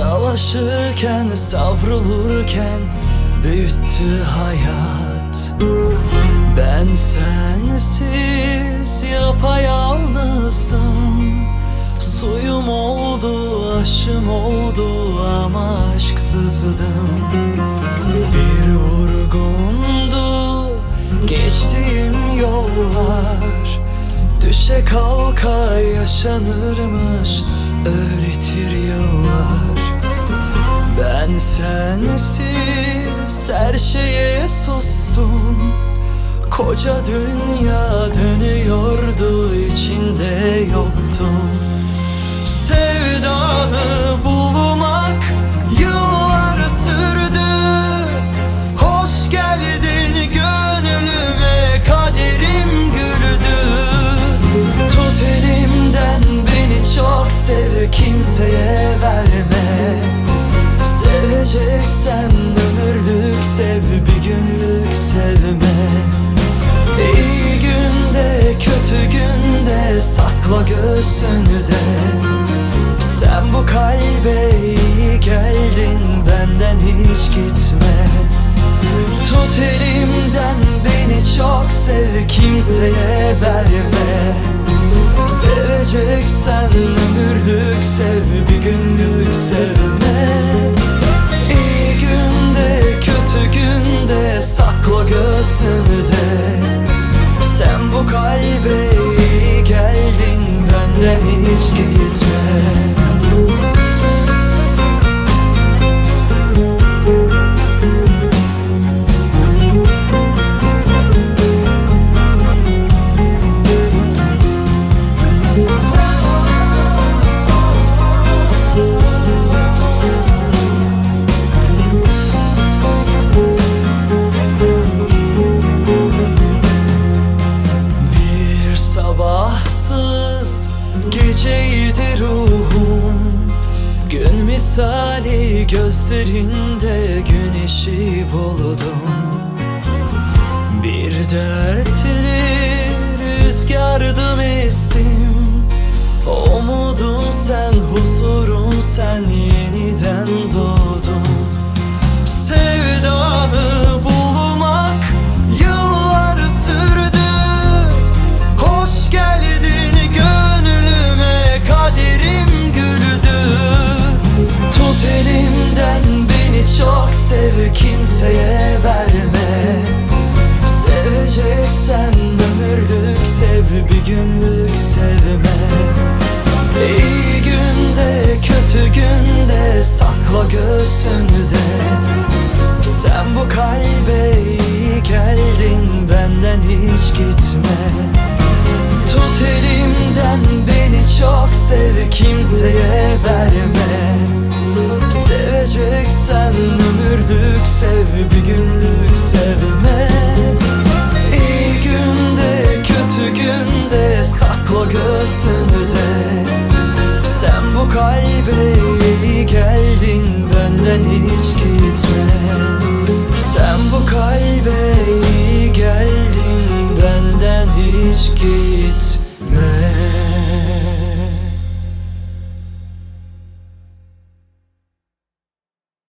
Savaşırken, savrulurken büyüttü hayat. Ben sensiz yapayalnızdım. Suyum oldu, aşım oldu ama aşksızdım. Bir vurgundu geçtiğim yollar. Düşe kalka yaşanırmış öğretir yıllar Ben sensiz her şeye sustum. Koca dünya dönüyordu içinde yoktum. Sevdanı bulmak yıllar sürdü. Hoş geldin gönlüme kaderim güldü. Tut elimden beni çok sev kimseye Seveceksen ömürlük sev bir günlük sevme. İyi günde kötü günde sakla göğsünü de. Sen bu kalbe iyi geldin benden hiç gitme. Tut elimden beni çok sev kimseye verme. Seveceksen ömürlük sev bir günlük sevme hiç misali gözlerinde güneşi buldum. Bir dertli rüzgardım estim Umudum sen, huzurum sen göğsünü de. Sen bu kalbe iyi geldin benden hiç gitme. Sen bu kalbe iyi geldin benden hiç gitme